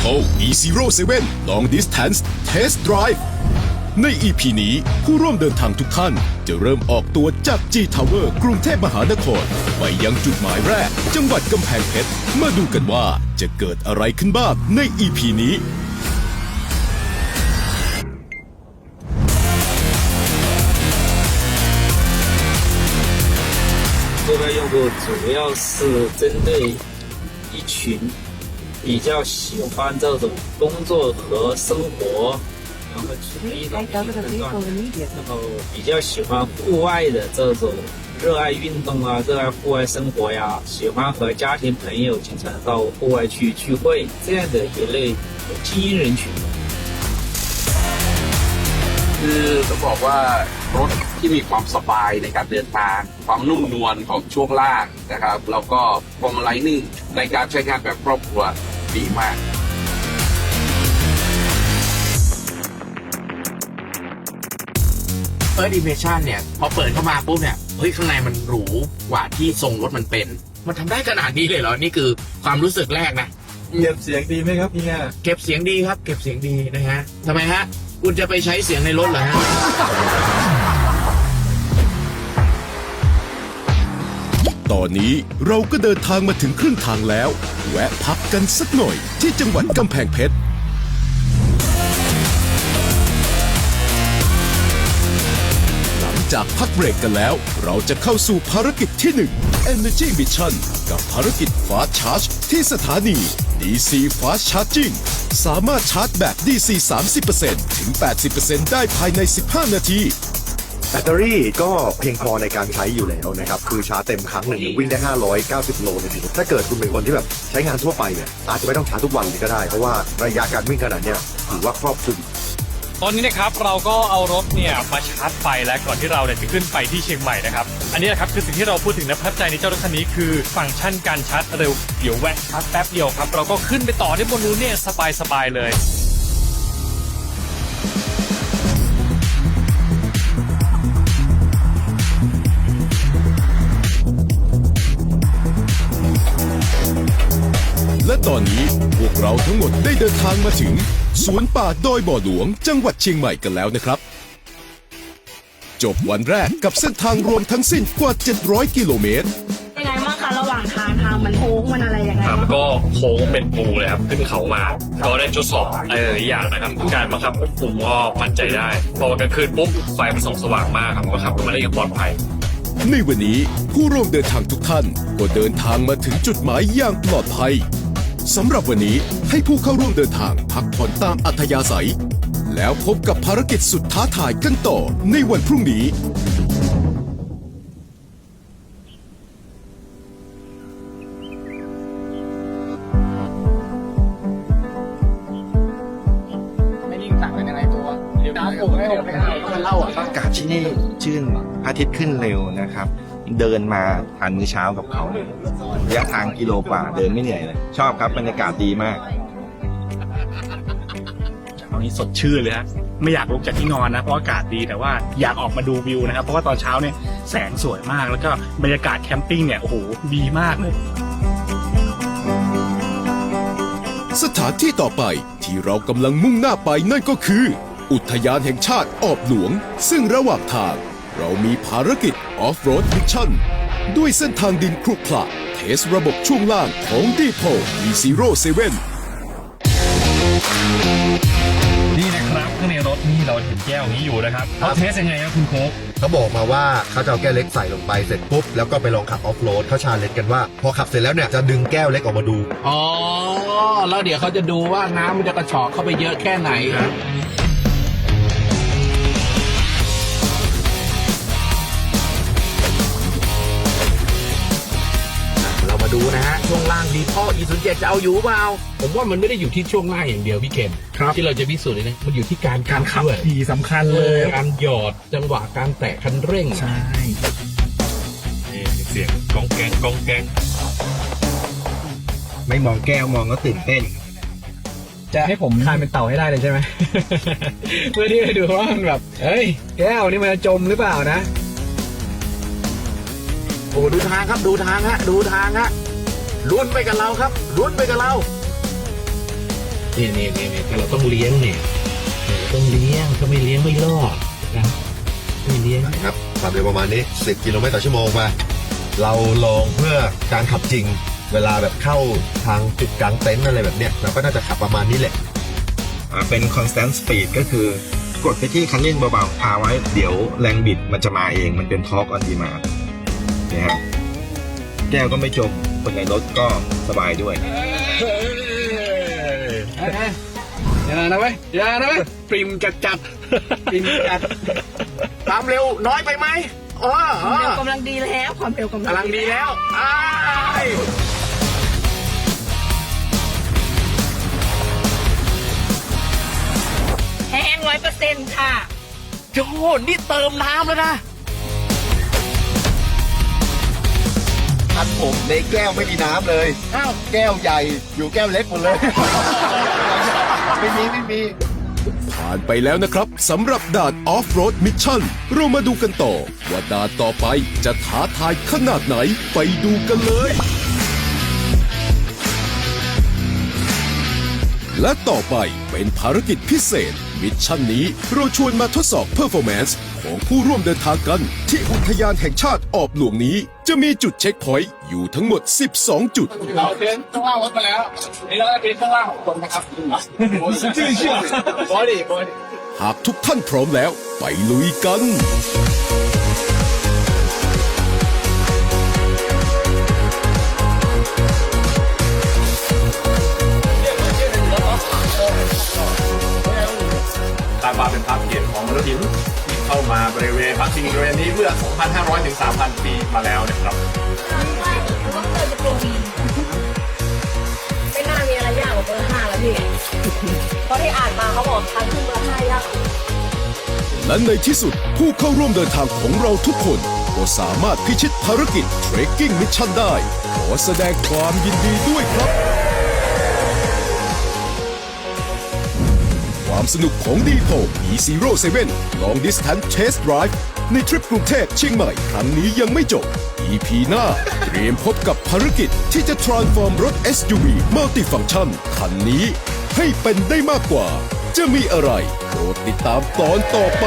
o E07 Long Distance Test Drive ใน EP นี้ผู้ร่วมเดินทางทุกท่าน จะเริ่มออกตัวจาก G Tower กรุงเทพมหานคร ไปยังจุดหมายแรก จังหวัดกำแพงเพชร มาดูกันว่าจะเกิดอะไรขึ้นบ้างใน EP นี้ 这个用户主要是针对一群 比较喜欢这种工作和生活，然后处于一种平衡状态，然后比较喜欢户外的这种热爱运动啊，热爱户外生活呀，喜欢和家庭朋友经常到户外去聚会这样的一类精英人群。 คือต้องบอกว่ารถที่มีความสบายในการเดินทาง ความนุ่มนวลของช่วงล่างนะครับแล้วก็พวงมาลัยนิ่งในการใช้งานแบบครอบครัว ดีมากเ i rst Impression เนี่ย พอเปิดเข้ามาปุ๊บเนี่ยเฮ้ยข้างในมันหรูกว่าที่ทรงรถมันเป็น มันทำได้ขนาดนี้เลยเหรอ นี่คือความรู้สึกแรกนะเก็บเสียงดีไหมครับพี่เนี่ยเก็บเสียงดีครับ เก็บเสียงดีนะฮะทำไมฮะ คุณจะไปใช้เสียงในรถเหรอฮะ ตอนนี้เราก็เดินทางมาถึงครึ่งทางแล้ว แวะพักกันสักหน่อยที่จังหวัดกำแพงเพชร หลังจากพักเบรกกันแล้ว เราจะเข้าสู่ภารกิจที่ 1 Energy Mission กับภารกิจ Fast Charge ที่สถานี DC Fast Charging สามารถชาร์จแบต DC 30%ถึง 80%ได้ภายใน 15 นาที แบตเตอรี่ก็เพียงพอในการใช้อยู่แล้วนะครับ คือชาร์จเต็มครั้งหนึ่งวิ่งได้ 590 โลนาทีถ้าเกิดคุณเป็นคนที่แบบใช้งานทั่วไปเนี่ยอาจจะไม่ต้องชาร์จทุกวันก็ได้ เพราะว่าระยะการวิ่งขนาดเนี้ยถือว่าครอบคลุมตอนนี้นะครับเราก็เอารถเนี่ยมาชาร์จไฟแล้วก่อนที่เราเนี่ยจะขึ้นไปที่เชียงใหม่นะครับ อันนี้นะครับคือสิ่งที่เราพูดถึงและประทับใจในเจ้ารถคันนี้คือฟังก์ชันการชาร์จเร็วเดี๋ยวแวะชาร์จแป๊บเดียวครับเราก็ขึ้นไปต่อได้บนนู้นเนี่ยสบายๆเลย ตอนนี้พวกเราทั้งหมดได้เดินทางมาถึง สวนป่าดอยบ่อหลวง จังหวัดเชียงใหม่กันแล้วนะครับ จบวันแรกกับเส้นทางรวมทั้งสิ้นกว่า 700 กิโลเมตร ยังไงบ้างคะระหว่างทางทางมันโค้งมันอะไรยังไงครับบ้างก็โค้งเป็นปูเลยครับขึ้นเขามา ก็ได้ทดสอบอะไรหลายอย่างนะครับการบังคับควบคุมก็มั่นใจได้ พอกลางคืนปุ๊บไฟมันส่องสว่างมากครับก็ขับขึ้นมาได้อย่างปลอดภัย ในวันนี้ผู้ร่วมเดินทางทุกท่านก็เดินทางมาถึงจุดหมายอย่างปลอดภัย สำหรับวันนี้ให้ผู้เข้าร่วมเดินทางพักผ่อนตามอัธยาศัย แล้วพบกับภารกิจสุดท้าทายกันต่อในวันพรุ่งนี้อากาศที่นี่ชื่นพระอาทิตย์ขึ้นเร็วนะครับ เดินมาทานมื้อเช้ากับเขาระยะทางกิโลกว่าเดินไม่เหนื่อยเลย ชอบครับบรรยากาศดีมากตอนนี้สดชื่นเลยฮะไม่อยากลุกจากที่นอนนะเพราะอากาศดีแต่ว่าอยากออกมาดูวิวนะครับ เพราะว่าตอนเช้าเนี่ยแสงสวยมากแล้วก็บรรยากาศแคมปิ้งเนี่ยโอ้โหดีมากเลย สถานที่ต่อไปที่เรากำลังมุ่งหน้าไปนั่นก็คือ อุทยานแห่งชาติออบหลวง ซึ่งระหว่างทาง เรามีภารกิจออฟโรดมิชชั่นด้วยเส้นทางดินครุขระเทสระบบช่วงล่างของดีโพ E07 นี่นะครับข้างในรถนี่เราเห็นแก้วนี้อยู่นะครับเขาเทสยังไงครับคุณโค้กเขาบอกมาว่าเขาจะเอาแก้วเล็กใส่ลงไปเสร็จปุ๊บแล้วก็ไปลองขับออฟโรดเขาชาเลนจ์กันว่า พอขับเสร็จแล้วเนี่ยจะดึงแก้วเล็กออกมาดู อ๋อ แล้วเดี๋ยวเขาจะดูว่าน้ำมันจะกระชอกเข้าไปเยอะแค่ไหน ช่วงล่างดีพ่ออีสุเจ็จะเอาอยู่เปล่าผมว่ามันไม่ได้อยู่ที่ช่วงล่างอย่างเดียวพี่เคนครับที่เราจะพิสูจน์เลยนะมันอยู่ที่การการขับด้วยขี่สำคัญเลเลยยการหยอดจังหวะการแตะคันเร่งใช่นี่เสียงกองแกงกองแกงไม่มองแก้วมองก็ตื่นเต้น จะให้ผมคานเป็นเต่าให้ได้เลยใช่ไหม เพื่อที่จะดูว่ามันแบบเฮ้ย แก้วนี่มันจะจมหรือเปล่านะ โอ้ดูทางครับดูทางฮะ ดูทางฮะ ลุ้นไปกับเราครับลุ้นไปกับเราจนี่นี่นี่นี่แต่เราต้องเลี้ยงเนี่ยเราต้องเลี้ยงถ้าไม่เลี้ยงไม่รอดนะไม่เลี้ยงครับความเร็วประมาณนี้10กิโลเมตรต่อชั่วโมงมาเราลองเพื่อการขับจริง เวลาแบบเข้าทางจุดกลางเต็นท์อะไรแบบเนี้ยเราก็น่าจะขับประมาณนี้แหละอ่าเป็น constant speed ก็คือกดไปที่คันเร่งเบาๆพาไว้เดี๋ยวแรงบิดมันจะมาเองมันเป็น torque on demand นะฮะแก้วก็ไม่จม คนในรถก็สบายด้วย อย่านะเว้ยอย่านะเว้ยปริมจัดจัดปริมจัดความเร็วน้อยไปไหมอ๋อความเร็วกำลังดีแล้วความเร็วกำกำลังดีแล้วอ้ายแห้งร้อยเปอร์เซ็นต์ค่ะโจนี่เติมน้ำแล้วนะ ทันผมในแก้วไม่มีน้ำเลยอ้าวแก้วใหญ่อยู่แก้วเล็กหมดเลย ไม่มีไม่มี ผ่านไปแล้วนะครับสำหรับด่านออฟโรดมิชชั่นเรามาดูกันต่อ ว่าด่านต่อไปจะท้าทายขนาดไหนไปดูกันเลย และต่อไปเป็นภารกิจพิเศษ มิชชั่นนี้เราชวนมาทดสอบเพอร์ฟอร์แมนซ์ของผู้ร่วมเดินทางกัน ที่อุทยานแห่งชาติออบหลวงนี้ จะมีจุดเช็คพอยต์อยู่ทั้งหมด 12 จุด เราเดินข้างล่างรถมาแล้วนี่เราจะเป็นข้างล่างของคนนะครับชื่อชื่อบอดี้บอดี้หากทุกท่านพร้อมแล้ว ไปลุยกัน ตามมาเป็นภาพเขียนของมนุษย์หินที่เข้ามาบริเวณพักพิงบริเวณนี้เมื่อ 2,500 ถึง 3,000 ปีมาแล้วนะครับไม่น่ามีอะไรยากกว่าเบอร์ห้าแล้วพี่เพราะที่อ่านมาเขาบอกทางขึ้นเบอร์ห้ายากและในที่สุดผู้เข้าร่วมเดินทางของเราทุกคน ก็สามารถพิชิตภารกิจ Trekking Mission ได้ ขอแสดงความยินดีด้วยครับ ความสนุกของดีโพ E07 Long Distance Test Drive ในทริปกรุงเทพเชียงใหม่ ครั้งนี้ยังไม่จบ EP หน้า เตรียมพบกับภารกิจที่จะ transform รถ SUV Multifunction คันนี้ ให้เป็นได้มากกว่า จะมีอะไรโปรดติดตามตอนต่อไป